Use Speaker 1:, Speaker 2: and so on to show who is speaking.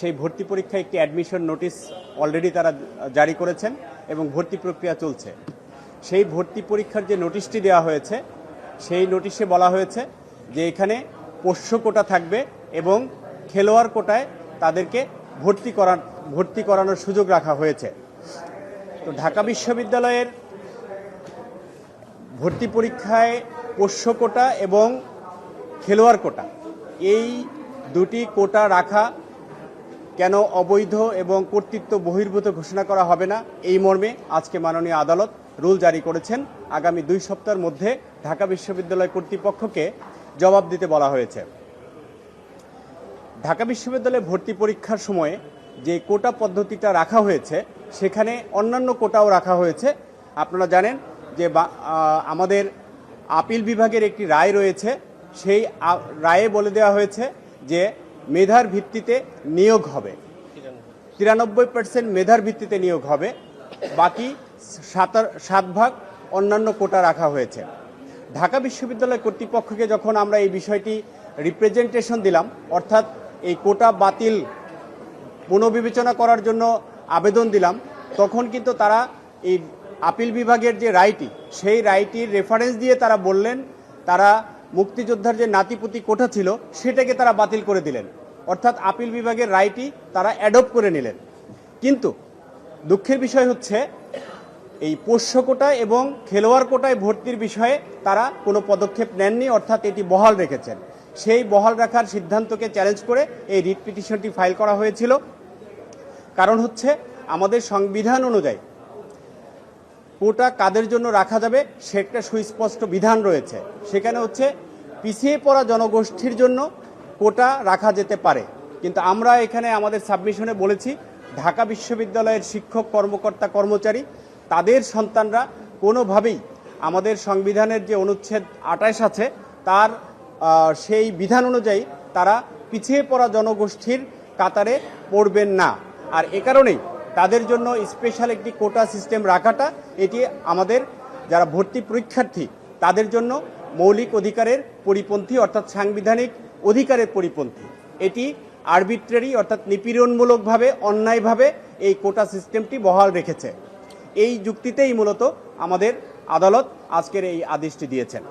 Speaker 1: সেই ভর্তি পরীক্ষায় একটি অ্যাডমিশন নোটিশ অলরেডি তারা জারি করেছেন এবং ভর্তি প্রক্রিয়া চলছে। সেই ভর্তি পরীক্ষার যে নোটিশটি দেওয়া হয়েছে, সেই নোটিশে বলা হয়েছে যে এখানে পোষ্য কোটা থাকবে এবং খেলোয়াড় কোটায় তাদেরকে ভর্তি করা ভর্তি করানোর সুযোগ রাখা হয়েছে। তো ঢাকা বিশ্ববিদ্যালয়ের ভর্তি পরীক্ষায় পোষ্য কোটা এবং খেলোয়াড় কোটা, এই দুটি কোটা রাখা কেন অবৈধ এবং কর্তৃত্ব বহির্ভূত ঘোষণা করা হবে না? এই মর্মে আজকে মাননীয় আদালত রুল জারি করেছেন। আগামী দুই সপ্তাহের মধ্যে ঢাকা বিশ্ববিদ্যালয় কর্তৃপক্ষকে জবাব দিতে বলা হয়েছে। ঢাকা বিশ্ববিদ্যালয়ে ভর্তি পরীক্ষার সময়ে যে কোটা পদ্ধতিটা রাখা হয়েছে, সেখানে অন্যান্য কোটাও রাখা হয়েছে। আপনারা জানেন যে আমাদের আপিল বিভাগের একটি রায় রয়েছে। সেই রায়ে বলে দেওয়া হয়েছে যে মেধার ভিত্তিতে নিয়োগ হবে। তিরানব্বই পার্সেন্ট মেধার ভিত্তিতে নিয়োগ হবে। বাকি সাতার, সাত ভাগ অন্যান্য কোটা রাখা হয়েছে। ঢাকা বিশ্ববিদ্যালয় কর্তৃপক্ষকে যখন আমরা এই বিষয়টি রিপ্রেজেন্টেশন দিলাম, অর্থাৎ এই কোটা বাতিল পুনর্বিবেচনা করার জন্য আবেদন দিলাম, তখন কিন্তু তারা এই আপিল বিভাগের যে রায়টি, সেই রায়টির রেফারেন্স দিয়ে তারা বললেন, তারা মুক্তিযোদ্ধার যে নাতিপুতি কোঠা ছিল, সেটাকে তারা বাতিল করে দিলেন। অর্থাৎ আপিল বিভাগের রায়টি তারা অ্যাডপ্ট করে নিলেন। কিন্তু দুঃখের বিষয় হচ্ছে, এই পোষ্য কোটা এবং খেলোয়াড় কোটায় ভর্তির বিষয়ে তারা কোনো পদক্ষেপ নেননি, অর্থাৎ এটি বহাল রেখেছেন। সেই বহাল রাখার সিদ্ধান্তকে চ্যালেঞ্জ করে এই রিট পিটিশনটি ফাইল করা হয়েছিল। কারণ হচ্ছে, আমাদের সংবিধান অনুযায়ী কোটা কাদের জন্য রাখা যাবে সেটা সুস্পষ্ট বিধান রয়েছে। সেখানে হচ্ছে, পিছিয়ে পড়া জনগোষ্ঠীর জন্য কোটা রাখা যেতে পারে। কিন্তু আমরা এখানে আমাদের সাবমিশনে বলেছি, ঢাকা বিশ্ববিদ্যালয়ের শিক্ষক, কর্মকর্তা, কর্মচারী, তাদের সন্তানরা কোনোভাবেই আমাদের সংবিধানের যে অনুচ্ছেদ আঠাশ আছে, তার সেই বিধান অনুযায়ী তারা পিছিয়ে পড়া জনগোষ্ঠীর কাতারে পড়বেন না। আর এ কারণেই তাদের জন্য স্পেশাল একটি কোটা সিস্টেম রাখাটা, এটি আমাদের যারা ভর্তি পরীক্ষার্থী, তাদের জন্য মৌলিক অধিকারের পরিপন্থী, অর্থাৎ সাংবিধানিক অধিকারের পরিপন্থী। এটি আরবিট্রারি অর্থাৎ নিপীড়নমূলকভাবে, অন্যায়ভাবে এই কোটা সিস্টেমটি বহাল রেখেছে। এই যুক্তিতেই মূলত আমাদের আদালত আজকের এই আদেশটি দিয়েছেন।